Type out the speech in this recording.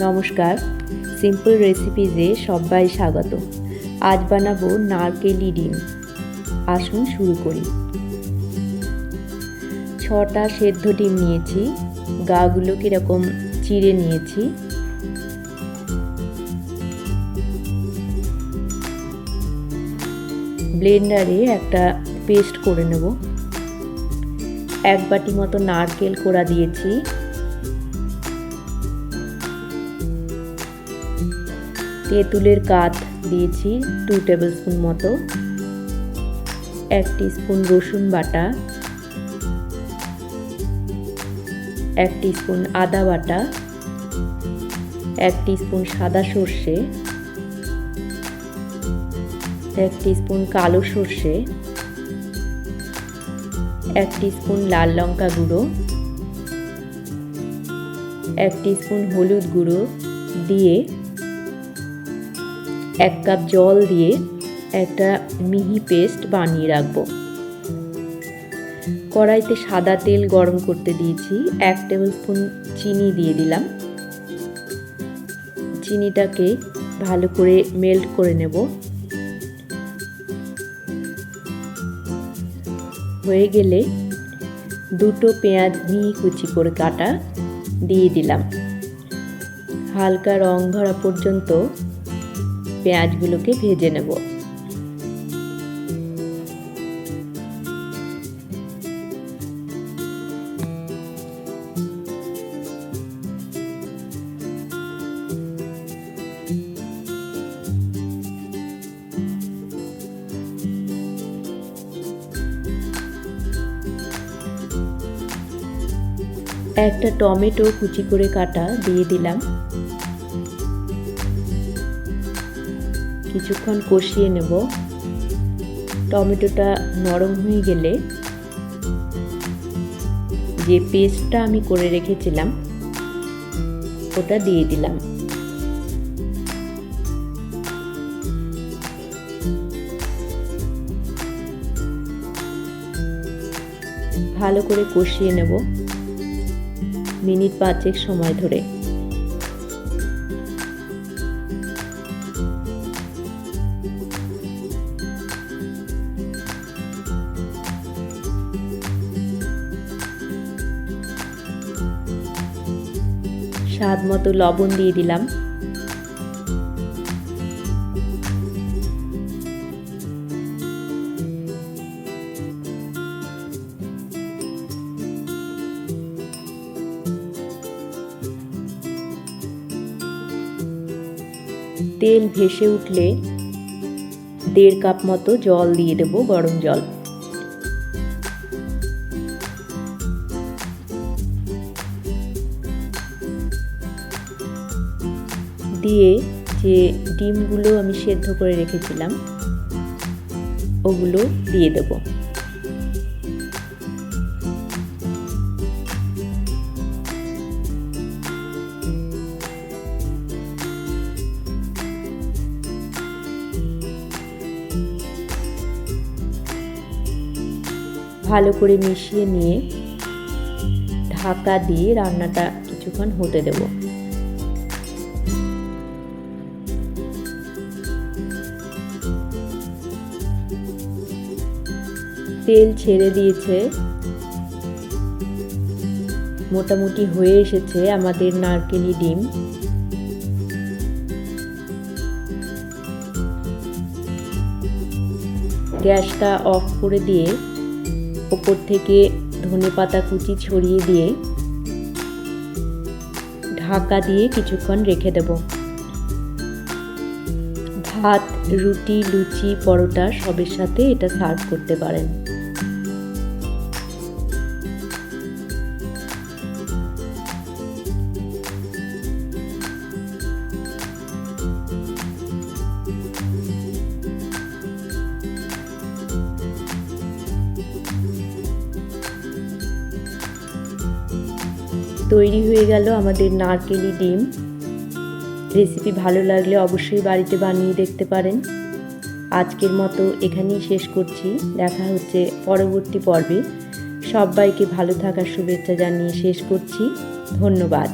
নমস্কার। সিম্পল রেসিপিজে সবাই স্বাগত। আজ বানাবো নারকেলি ডিম। আসুন শুরু করি। ছটা সেদ্ধ ডিম নিয়েছি। গাগুলো কীরকম চিড়ে নিয়েছি। ব্লেন্ডারে একটা পেস্ট করে নেব। এক বাটি মতো নারকেল কোড়া দিয়েছি। তেঁতুলের কাঠ দিয়েছি টু টেবিল স্পুন মতো। এক স্পুন রসুন বাটা। এক স্পুন আদা বাটা। এক স্পুন সাদা সর্ষে। এক স্পুন কালো সর্ষে। এক স্পুন লাল লঙ্কা গুঁড়ো। এক স্পুন হলুদ গুঁড়ো দিয়ে এক কাপ জল দিয়ে একটা মিহি পেস্ট বানিয়ে রাখব। কড়াইতে সাদা তেল গরম করতে দিয়েছি, এক টেবিল স্পুন চিনি দিয়ে দিলাম। চিনিটাকে ভালো করে মেল্ট করে নেব। হয়ে গেলে দুটো পেঁয়াজ মিহি কুচি করে কাটা দিয়ে দিলাম। হালকা রং ধরা পর্যন্ত পেঁয়াজগুলোকে ভেজে নেব। একটা টমেটো কুচি করে কাটা দিয়ে দিলাম। কিছুক্ষণ কষিয়ে নেব। টমেটোটা নরম হয়ে গেলে যে পেস্টটা আমি করে রেখেছিলাম, ওটা দিয়ে দিলাম। ভালো করে কষিয়ে নেব। মিনিট পাঁচেক সময় ধরে। স্বাদ মতো লবণ দিয়ে দিলাম। তেল ভেসে উঠলে দেড় কাপ মতো জল দিয়ে দেবো গরম জল। দিয়ে যে ডিমগুলো আমি সেদ্ধ করে রেখেছিলাম, ওগুলো দিয়ে দেব। ভালো করে মিশিয়ে নিয়ে ঢাকা দিয়ে রান্নাটা কিছুক্ষণ হতে দেবো। তেল ছেড়ে দিয়েছে। মোটামুটি হয়ে এসেছে আমাদের নারকেলি ডিম। গ্যাসটা অফ করে দিয়ে ওপর থেকে ধনে পাতা কুচি ছড়িয়ে দিয়ে ঢাকা দিয়ে কিছুক্ষণ রেখে দেব। ভাত, রুটি, লুচি, পরোটা সবের সাথে এটা সার্ভ করতে পারেন। তৈরি হয়ে গেল আমাদের নারকেলি ডিম। রেসিপি ভালো লাগলে অবশ্যই বাড়িতে বানিয়ে দেখতে পারেন। আজকের মতো এখানেই শেষ করছি। দেখা হচ্ছে পরবর্তী পর্বে। সবাইকে ভালো থাকার শুভেচ্ছা জানিয়ে শেষ করছি। ধন্যবাদ।